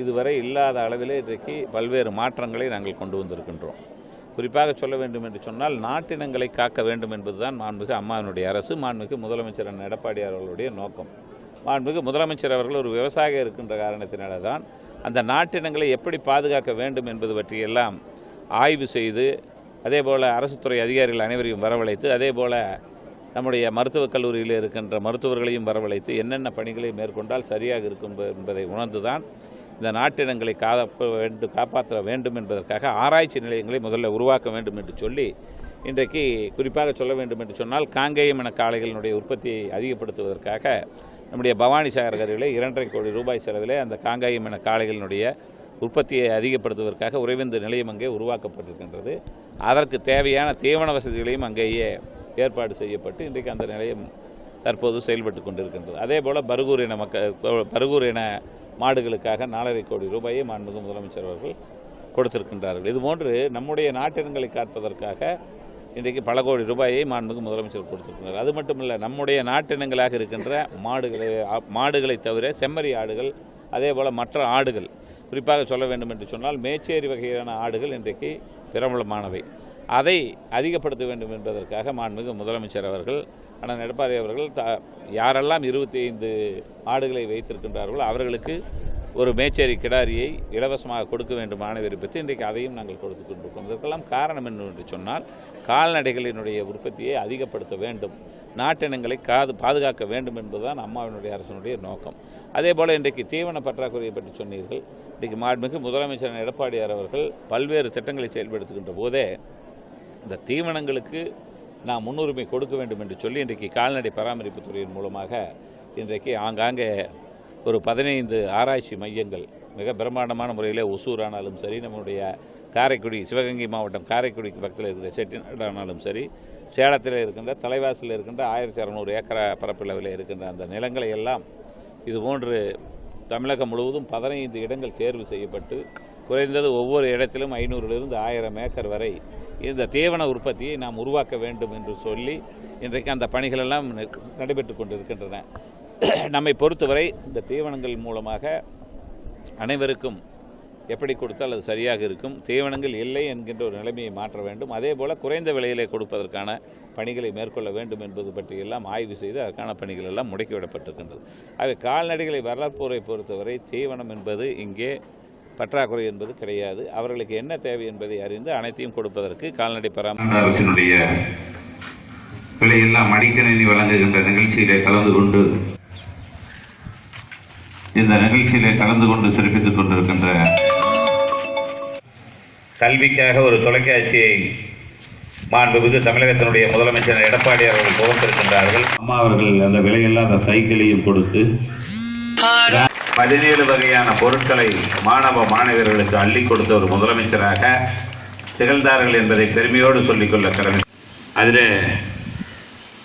இதுவரை இல்லாத அளவிலே இன்றைக்கு பல்வேறு மாற்றங்களை நாங்கள் கொண்டு வந்திருக்கின்றோம். குறிப்பாக சொல்ல வேண்டும் என்று சொன்னால் நாட்டினங்களை காக்க வேண்டும் என்பதுதான் மாண்புமிகு அம்மாவினுடைய அரசு மாண்புமிகு முதலமைச்சர் அண்ணன் எடப்பாடி அவர்களுடைய நோக்கம். மாண்புமிகு முதலமைச்சர் அவர்கள் ஒரு விவசாயி இருக்கின்ற காரணத்தினால தான் அந்த நாட்டினங்களை எப்படி பாதுகாக்க வேண்டும் என்பது பற்றியெல்லாம் ஆய்வு செய்து அதே போல் அரசுத்துறை அதிகாரிகள் அனைவரையும் வரவழைத்து அதே போல் நம்முடைய மருத்துவக் கல்லூரியில் இருக்கின்ற மருத்துவர்களையும் வரவழைத்து என்னென்ன பணிகளை மேற்கொண்டால் சரியாக இருக்கும் என்பதை உணர்ந்துதான் இந்த நாட்டினங்களை காப்ப வேண்டும் காப்பாற்ற வேண்டும் என்பதற்காக ஆராய்ச்சி நிலையங்களை முதல்ல உருவாக்க வேண்டும் என்று சொல்லி இன்றைக்கு குறிப்பாக சொல்ல வேண்டும் என்று சொன்னால் காங்கேயம் என காளைகளினுடைய உற்பத்தியை அதிகப்படுத்துவதற்காக நம்முடைய பவானி சாகர் கருவிலே இரண்டரை கோடி ரூபாய் செலவிலே அந்த காங்கேயம் என காளைகளினுடைய உற்பத்தியை அதிகப்படுத்துவதற்காக உறைவிந்து நிலையம் அங்கே உருவாக்கப்பட்டிருக்கின்றது. அதற்கு தேவையான தீவன வசதிகளையும் அங்கேயே ஏற்பாடு செய்யப்பட்டு இன்றைக்கு அந்த நிலையம் தற்போது செயல்பட்டு கொண்டிருக்கின்றது. அதே போல் பருகூர் இன மக்கள் பருகூர் இன மாடுகளுக்காக நாலரை கோடி ரூபாயை மாண்புமிகு முதலமைச்சர் அவர்கள் கொடுத்திருக்கின்றார்கள். இதுபோன்று நம்முடைய நாட்டினங்களை காப்பதற்காக இன்றைக்கு பல கோடி ரூபாயை மாண்புமிகு முதலமைச்சர் கொடுத்திருக்கிறார். அது மட்டுமல்ல நம்முடைய நாட்டினங்களாக இருக்கின்ற மாடுகளை மாடுகளை தவிர செம்மறி ஆடுகள் அதே போல் மற்ற ஆடுகள் குறிப்பாக சொல்ல வேண்டும் என்று சொன்னால் மேச்சேரி வகையான ஆடுகள் இன்றைக்கு பிரபலமானவை. அதை அதிகப்படுத்த வேண்டும் என்பதற்காக மாண்புமிகு முதலமைச்சர் அவர்கள் அண்ணன் எடப்பாடி அவர்கள் த யாரெல்லாம் இருபத்தி ஐந்து ஆடுகளை வைத்திருக்கின்றார்களோ அவர்களுக்கு ஒரு மேச்சேரி கிடாரியை இலவசமாக கொடுக்க வேண்டும் வேண்டுமான விருப்பத்தை இன்றைக்கு அதையும் நாங்கள் கொடுத்து கொண்டிருக்கோம் இதற்கெல்லாம் காரணம் என்ன என்று சொன்னால் கால்நடைகளினுடைய உற்பத்தியை அதிகப்படுத்த வேண்டும். நாட்டினங்களை காது பாதுகாக்க வேண்டும் என்பதுதான் அம்மாவினுடைய அரசனுடைய நோக்கம். அதே போல் இன்றைக்கு தீவன பற்றாக்குறையை பற்றி சொன்னீர்கள். இன்றைக்கு மாண்புமிகு முதலமைச்சர் எடப்பாடியார் அவர்கள் பல்வேறு திட்டங்களை செயல்படுத்துகின்ற போதே இந்த தீவனங்களுக்கு நாம் முன்னுரிமை கொடுக்க வேண்டும் என்று சொல்லி இன்றைக்கு கால்நடை பராமரிப்பு துறையின் மூலமாக இன்றைக்கு ஆங்காங்கே ஒரு பதினைந்து ஆராய்ச்சி மையங்கள் மிக பிரம்மாண்டமான முறையில் ஒசூர் ஆனாலும் சரி நம்முடைய காரைக்குடி சிவகங்கை மாவட்டம் காரைக்குடிக்கு பக்கத்தில் இருக்கிற செட்டிநாடு ஆனாலும் சரி சேலத்தில் இருக்கின்ற தலைவாசலில் இருக்கின்ற ஆயிரத்தி அறநூறு ஏக்கரா பரப்பளவில் இருக்கின்ற அந்த நிலங்களை எல்லாம் இதுபோன்று தமிழகம் முழுவதும் பதினைந்து இடங்கள் தேர்வு செய்யப்பட்டு குறைந்தது ஒவ்வொரு இடத்திலும் ஐநூறிலிருந்து ஆயிரம் ஏக்கர் வரை இந்த தீவன உற்பத்தியை நாம் உருவாக்க வேண்டும் என்று சொல்லி இன்றைக்கு அந்த பணிகளெல்லாம் நடைபெற்று கொண்டிருக்கின்றன. நம்மை பொறுத்தவரை இந்த தீவனங்கள் மூலமாக அனைவருக்கும் எப்படி கொடுத்தால் அது சரியாக இருக்கும். தீவனங்கள் இல்லை என்கின்ற ஒரு நிலைமையை மாற்ற வேண்டும். அதே போல் குறைந்த விலையிலே கொடுப்பதற்கான பணிகளை மேற்கொள்ள வேண்டும் என்பது பற்றியெல்லாம் ஆய்வு செய்து அதற்கான பணிகள் எல்லாம் முடக்கிவிடப்பட்டிருக்கின்றது. ஆகவே கால்நடைகளை வளர்ப்போரை பொறுத்தவரை தீவனம் என்பது இங்கே பற்றாக்குறை என்பது கிடையாது. அவர்களுக்கு என்ன தேவை என்பதை அறிந்து அனைத்தையும் கொடுப்பதற்கு கால்நடை பராமரி தமிழ்நாடு அரசினுடைய மடிக்கணினி வழங்குகின்ற நிகழ்ச்சியிலே கலந்து கொண்டு இந்த நிகழ்ச்சியிலே கலந்து கொண்டு சிறப்பித்துக் கொண்டிருக்கின்ற கல்விக்காக ஒரு தொலைக்காட்சியை மாண்புமிகு தமிழகத்தினுடைய முதலமைச்சர் எடப்பாடி அவர்கள் புகழ்ந்திருக்கின்றார்கள் அம்மா அவர்கள் அந்த விலையில்லாத சைக்கிளையும் கொடுத்து பதினேழு வகையான பொருட்களை மாணவ மாணவர்களுக்கு அள்ளி கொடுத்த ஒரு முதலமைச்சராக திகழ்ந்தார்கள் என்பதை பெருமையோடு சொல்லிக்கொள்ள கடமை. அதில்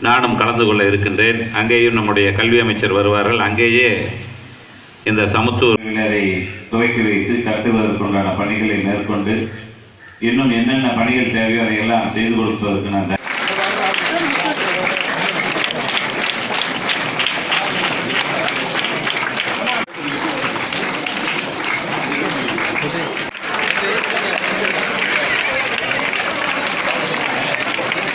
நானும் கலந்து கொள்ள இருக்கின்றேன். அங்கேயும் நம்முடைய கல்வி அமைச்சர் வருவார்கள். அங்கேயே இந்த சமத்துவ துவக்கி வைத்து கட்டுவதற்குண்டான பணிகளை மேற்கொண்டு இன்னும் என்னென்ன பணிகள் தேவையோ அதையெல்லாம் செய்து கொடுப்பதற்கு நான்